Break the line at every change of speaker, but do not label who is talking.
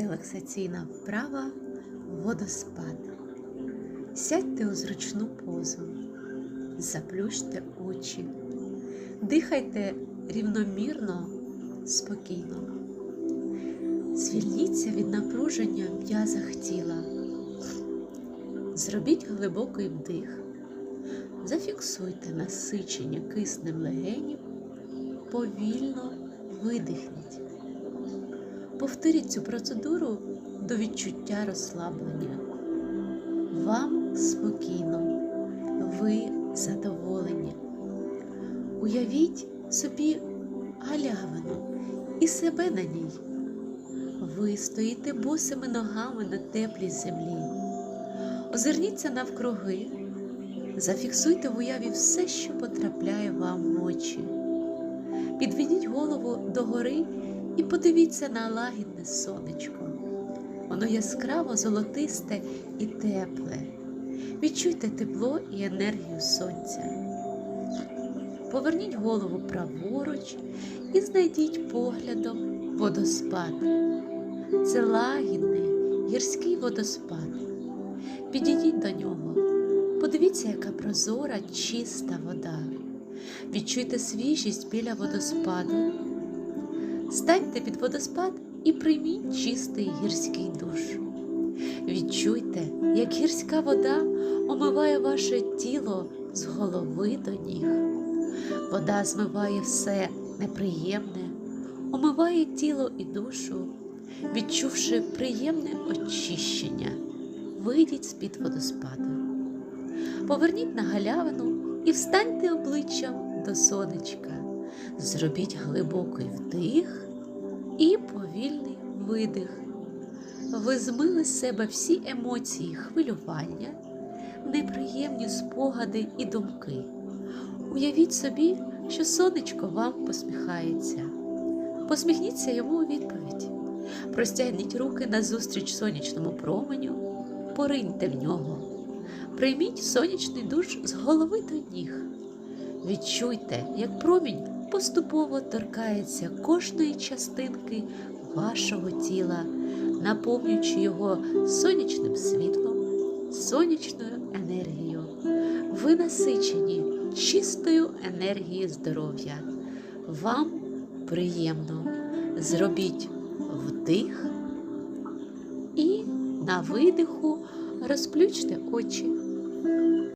Релаксаційна вправа водоспад. Сядьте у зручну позу, заплющте очі, дихайте рівномірно, спокійно. Звільніться від напруження в м'язах тіла. Зробіть глибокий вдих. Зафіксуйте насичення киснем легенів, повільно видихніть. Повторіть цю процедуру до відчуття розслаблення. Вам спокійно, ви задоволені. Уявіть собі галявину і себе на ній. Ви стоїте босими ногами на теплій землі. Озирніться навкруги, зафіксуйте в уяві все, що потрапляє вам в очі. Підведіть голову догори подивіться на лагідне сонечко. Воно яскраво золотисте і тепле. Відчуйте тепло і енергію сонця. Поверніть голову праворуч і знайдіть поглядом водоспад. Це лагідний гірський водоспад. Підійдіть до нього. Подивіться, яка прозора, чиста вода. Відчуйте свіжість біля водоспаду. Станьте під водоспад і прийміть чистий гірський душ. Відчуйте, як гірська вода омиває ваше тіло з голови до ніг. Вода змиває все неприємне, омиває тіло і душу, відчувши приємне очищення. Вийдіть з-під водоспаду. Поверніть на галявину і встаньте обличчям до сонечка. Зробіть глибокий вдих і повільний видих. Ви змили з себе всі емоції, хвилювання, неприємні спогади і думки. Уявіть собі, що сонечко вам посміхається. Посміхніться йому у відповідь. Простягніть руки назустріч сонячному променю, пориньте в нього. Прийміть сонячний душ з голови до ніг. Відчуйте, як промінь поступово торкається кожної частинки вашого тіла, наповнюючи його сонячним світлом, сонячною енергією. Ви насичені чистою енергією здоров'я. Вам приємно. Зробіть вдих і на видиху розплющте очі.